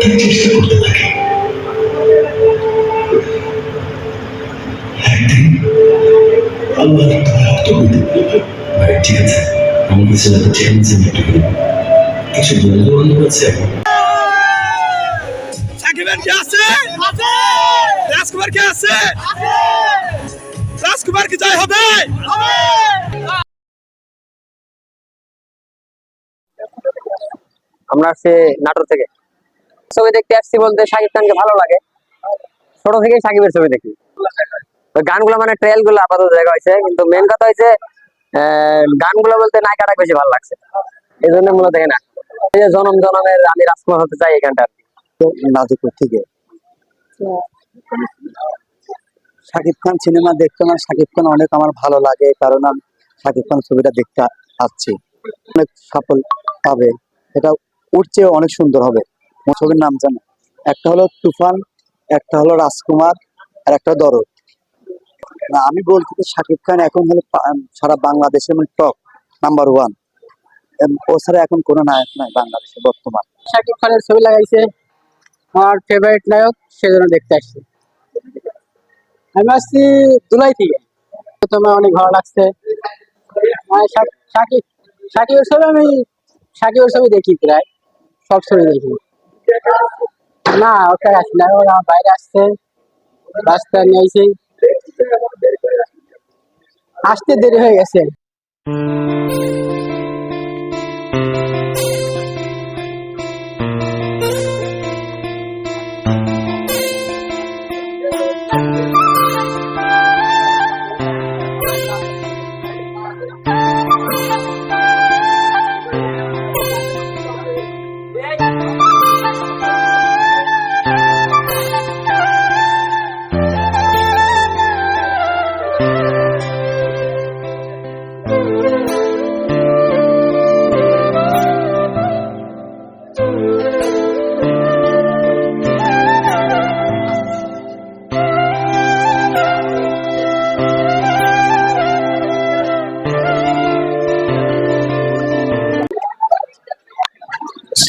তাই চেষ্টা করতে থাকি। একদিন আল্লাহর দয়া তো হইতে ভাই ঠিক আছে আমাদের ছেলে তো ঠিক আছে একটু করে কিছু বন্ধু বান্ধব আছে এখন। সাকিবের কি আছে? রাজকুমার কি আছে। রাজকুমার কি জয় হবে? আমরা আসছি নাটোর থেকে। ছবি দেখতে আসছি বলতে শাকিব খানকে ভালো লাগে। ছোট থেকেই সাকিবের ছবি দেখি। গানগুলো মানে ট্রেলগুলো আপাতত দেখা হয়েছে, কিন্তু মেন কথা হয়েছে গানগুলো বলতে নায়িকাটা বেশি ভালো লাগছে। এই জন্য মূলত না এই যে জনম জনমের আমি রাজকুমার হতে চাই এখানটা থেকে। শাকিব খান সিনেমা দেখতে আমার শাকিব খান অনেক আমার ভালো লাগে, কারণ আমি শাকিব খান ছবিটা দেখতে আসছি। অনেক সফল পাবে এটা উঠছে অনেক সুন্দর হবে। ছবির নাম জানো। একটা হলো তুফান, একটা হলো রাজকুমার, আর একটা দরদ। আমি বলছি যে শাকিব খান এখন হলো সারা বাংলাদেশের মানে টপ নাম্বার ওয়ান ও ছাড়া এখন কোনো নায়ক নাই বাংলাদেশে বর্তমান। শাকিব খানের ছবি লাগাইছে আমার ফেভারিট নায়ক সেজন্য দেখতে আসছি আমি আসছি দুলাই থেকে। প্রথমে অনেক ভালো লাগছে। মানে শাকিব শাকিবের ছবি আমি শাকিবের ছবি দেখি প্রায়। সব ছবি দেখি। না ওটা আসি না। ওরা বাইরে আসছে। রাস্তায় নিয়েছি। আসতে দেরি হয়ে গেছে।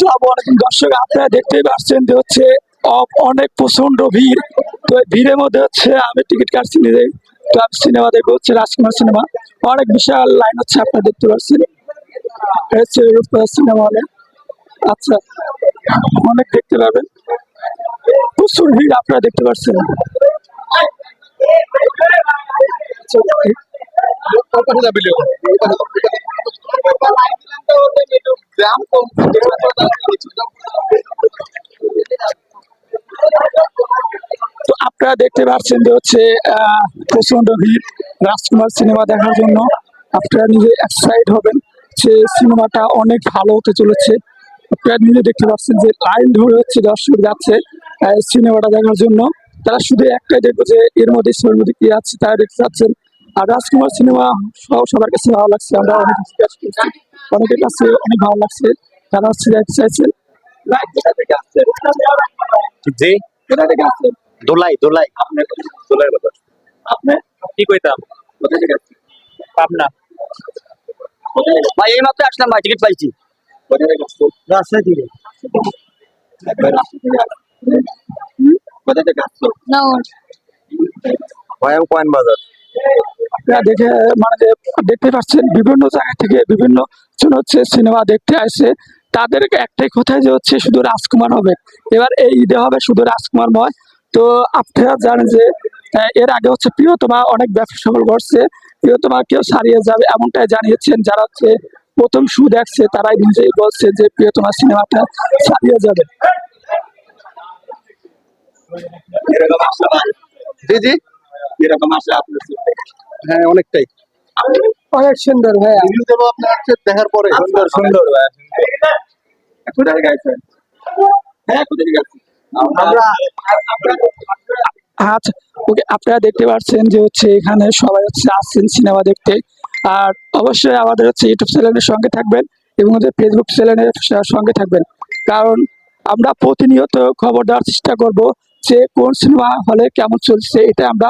আসসালামু আলাইকুম দর্শক আপনারা দেখতেই পাচ্ছেন যে হচ্ছে অনেক প্রচণ্ড ভিড় তো ভিড়ের মধ্যে হচ্ছে আমি টিকিট কাটছি নিজেই তো আমি সিনেমা দেখব হচ্ছে রাজকুমার সিনেমা অনেক বিশাল লাইন হচ্ছে আপনারা দেখতে পাচ্ছেন হচ্ছে সিনেমা হলে আচ্ছা অনেক দেখতে পাবেন প্রচুর ভিড় আপনারা দেখতে পাচ্ছেন তো আপনারা দেখতে পাচ্ছেন যে হচ্ছে প্রচণ্ড ভিড়। রাজকুমার সিনেমা দেখার জন্য আপনারা নিজে এক্সাইট হবেন যে সিনেমাটা অনেক ভালো হতে চলেছে। আপনারা নিজে দেখতে পাচ্ছেন যে লাইন ধরে হচ্ছে দর্শক যাচ্ছে সিনেমাটা দেখার জন্য। তারা শুধু একটাই দেখব যে এর মধ্যে সিনেমার মধ্যে কি আছে তারা দেখতে পাচ্ছেন আর রাজকুমার সিনেমা সব সবার কাছে ভালো লাগছে আমরা অনেক জিজ্ঞাসা করছি অনেকের কাছে অনেক ভালো লাগছে তারা হচ্ছে দেখতে আসছে? জি। কোথা থেকে আসছে? দোলাই দোলাই। আপনি দোলাই বাজার আপনি কি কইতাম? কোথা থেকে আসছেন পাবনা। ভাই এই মাত্র আসলাম ভাই টিকিট পাইছি। কোথা থেকে আসছেন রাজশাহী? কোথা থেকে ভয়াম কয়েন বাজার। আপনারা দেখে মানে যে দেখতে পাচ্ছেন, বিভিন্ন জায়গা থেকে বিভিন্ন জন হচ্ছে সিনেমা দেখতে আসে। তাদেরকে একটাই কথাই যে হচ্ছে শুধু রাজকুমার হবে। এবার এই ঈদে হবে শুধু রাজকুমারময় তো আপনারা জানেন যে এর আগে হচ্ছে প্রিয়তমা অনেক ব্যবসা সফল করছে। প্রিয়তমা কেউ ছাড়িয়ে যাবে এমনটাই জানিয়েছেন। যারা হচ্ছে প্রথম শু দেখছে, তারাই নিজেই বলছে যে প্রিয়তমা সিনেমাটা ছাড়িয়ে যাবে। জি জি। এরকম আশা আপনার হ্যাঁ অনেকটাই। অনেক সুন্দর ভাই। রিভিউ দেবো আপনার দেখার পরে। সুন্দর সুন্দর কোথায় গেছেন হ্যাঁ কোথায় গেছেন আমরা আচ্ছা ওকে আপনারা দেখতে পাচ্ছেন যে হচ্ছে এখানে সবাই হচ্ছে আসছেন সিনেমা দেখতে। আর অবশ্যই আমাদের হচ্ছে ইউটিউব চ্যানেলের সঙ্গে থাকবেন এবং আমাদের ফেসবুক চ্যানেলের সঙ্গে থাকবেন। কারণ আমরা প্রতিনিয়ত খবর দেওয়ার চেষ্টা করব যে কোন সিনেমা হলে কেমন চলছে এটা আমরা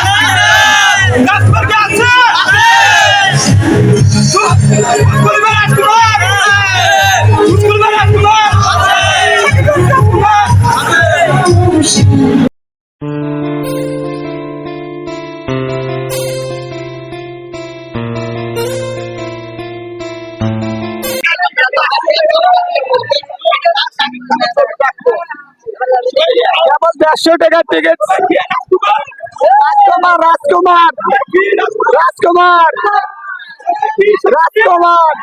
দেড়শো টাকার টিকিট রাজকুমার। রাজকুমার। রাজকুমার। রাজকুমার।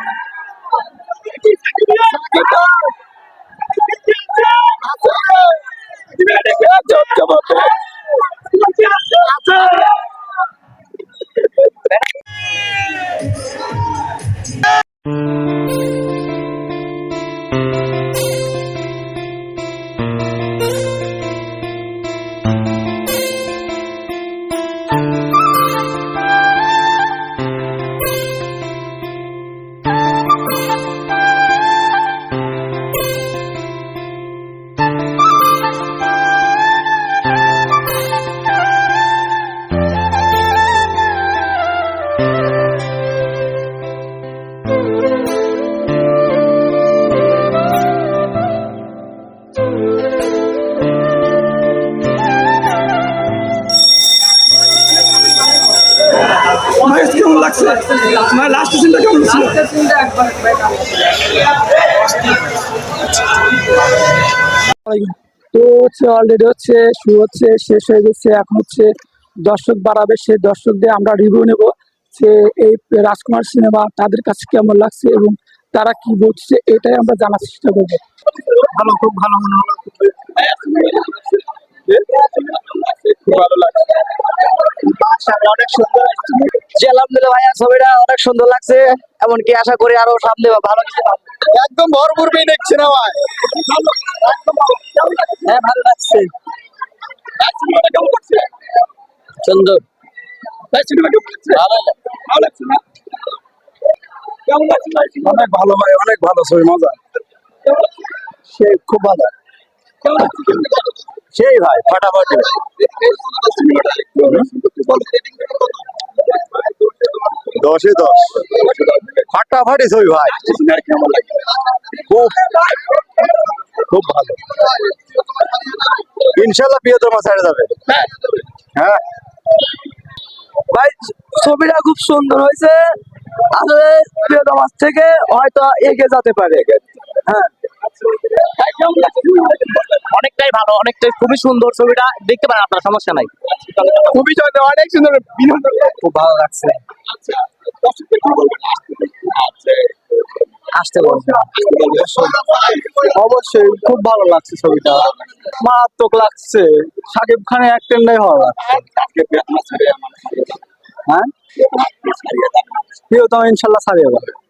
মহেশ কেমন লাগছে? আমার লাস্ট সিনটা কেমন ছিল? তো হচ্ছে অলরেডি হচ্ছে শুরু হচ্ছে শেষ হয়ে গেছে এখন হচ্ছে দর্শক বাড়াবে সেই দর্শকদের আমরা রিভিউ নেব যে এই রাজকুমার সিনেমা তাদের কাছে কেমন লাগছে এবং তারা কি বলছে এটাই আমরা জানার চেষ্টা করব। ভালো খুব ভালো মনে হলো। ছবিটা অনেক সুন্দর লাগছে এমনকি আশা করি আরও একদম ভরপুর সিনেমায় হ্যাঁ ভালো ভাই অনেক ভালো ছবি, মজা। সেই খুব ভালো। সেই ভাই, ফাটাফাটি। দশে দশ। ফাটাফাটি ছবি ভাই। খুব খুব ভালো। ইনশাল্লাহ প্রিয়তমা ছেড়ে যাবে। হ্যাঁ। ভাই, ছবিটা খুব সুন্দর হয়েছে। আসলে প্রিয়তমার থেকে হয়তো এগিয়ে যেতে পারে। হ্যাঁ। অনেকটাই ভালো অনেকটাই খুবই সুন্দর ছবিটা। দেখতে পারেন আপনার সমস্যা নাই। খুবই অনেক সুন্দর বিনোদন। খুব ভালো লাগছে। আসতে অবশ্যই খুব ভালো লাগছে ছবিটা। মারাত্মক লাগছে। সাকিব খানের অ্যাক্টেন্ডাই ভালো লাগছে। হ্যাঁ? প্রিয়তম ইনশাল্লাহ ছাড়িয়ে যাবে।